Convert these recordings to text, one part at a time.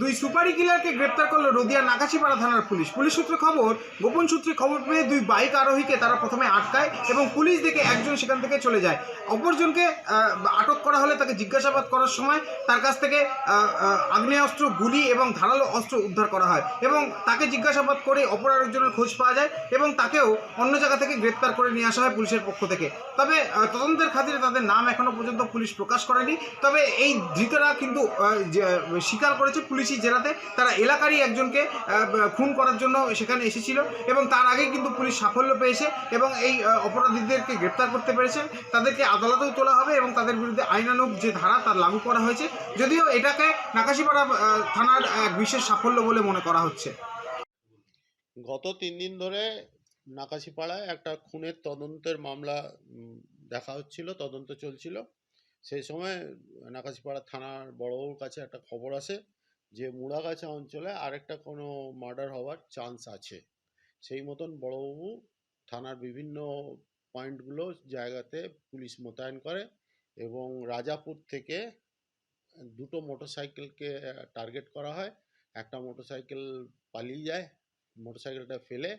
দুই সুপারি কিলারকে গ্রেপ্তার করল নদিয়া নাকাশিপাড়া থানার পুলিশ। পুলিশ সূত্রে খবর, গোপন সূত্রে খবর পেয়ে দুই বাইক আরোহীকে তারা প্রথমে আটকায় এবং পুলিশ দেখে একজন সেখান থেকে চলে যায়। অপরজনকে আটক করা হলে তাকে জিজ্ঞাসাবাদ করার সময় তার কাছ থেকে আগ্নেয়াস্ত্র, গুলি এবং ধারালো অস্ত্র উদ্ধার করা হয় এবং তাকে জিজ্ঞাসাবাদ করে অপর আরেকজনের খোঁজ পাওয়া যায় এবং তাকেও অন্য জায়গা থেকে গ্রেপ্তার করে নিয়ে আসা হয় পুলিশের পক্ষ থেকে। তবে তদন্তের খাতিরে তাদের নাম এখনও পর্যন্ত পুলিশ প্রকাশ করেনি। তবে এই ধৃতরা কিন্তু স্বীকার করেছে পুলিশি জেলাতে তারা এলাকারই একজনকে খুন করার জন্য সেখানে এসেছিল এবং তার আগেই কিন্তু পুলিশ সাফল্য পেয়েছে এবং এই অপরাধীদেরকে গ্রেপ্তার করতে পেরেছে। তাদেরকে আদালতেও তোলা হবে এবং তাদের বিরুদ্ধে আইনানুগ যে ধারা তার লাগু করা হয়েছে। যদিও এটাকে নাকাশিপাড়া থানার এক বিশেষ সাফল্য বলে মনে করা হচ্ছে। গত তিন দিন ধরে নাকাশিপাড়ায় একটা খুনের তদন্তের মামলা দেখা হচ্ছিল, তদন্ত চলছিল। সেই সময় নাকাশিপাড়া থানার বড়বাবুর কাছে একটা খবর আসে। যে মুড়াগাছা অঞ্চলে আরেকটা কোনো মার্ডার হওয়ার চান্স আছে। সেই মতন বড়বাবু থানার বিভিন্ন পয়েন্টগুলো জায়গাতে পুলিশ মোতায়েন করে এবং রাজাপুর থেকে দুটো মোটরসাইকেলকে টার্গেট করা হয়। একটা মোটরসাইকেল পালিয়ে যায় মোটরসাইকেলটা ফেলে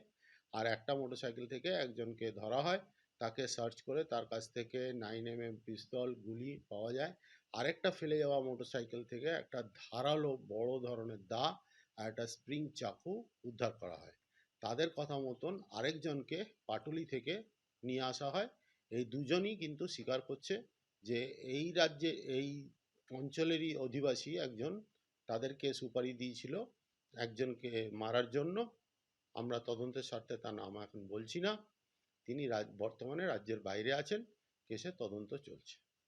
আর একটা মোটরসাইকেল থেকে একজনকে ধরা হয়। তাকে সার্চ করে তার কাছ থেকে নাইন এম এম পিস্তল গুলি পাওয়া যায়। আরেকটা ফেলে যাওয়া মোটরসাইকেল থেকে একটা ধারালো বড় ধরনের দা আর একটা স্প্রিং চাকু উদ্ধার করা হয়। তাদের কথা মতন আরেকজনকে পাটুলি থেকে নিয়ে আসা হয়। এই দুজনই কিন্তু স্বীকার করছে যে এই রাজ্যে, এই অঞ্চলেরই অধিবাসী একজন তাদেরকে সুপারি দিয়েছিল একজনকে মারার জন্য। আমরা তদন্তের স্বার্থে তার নাম এখন বলছি না। তিনি রাজ- বর্তমানে রাজ্যের বাইরে আছেন। কেসে তদন্ত চলছে।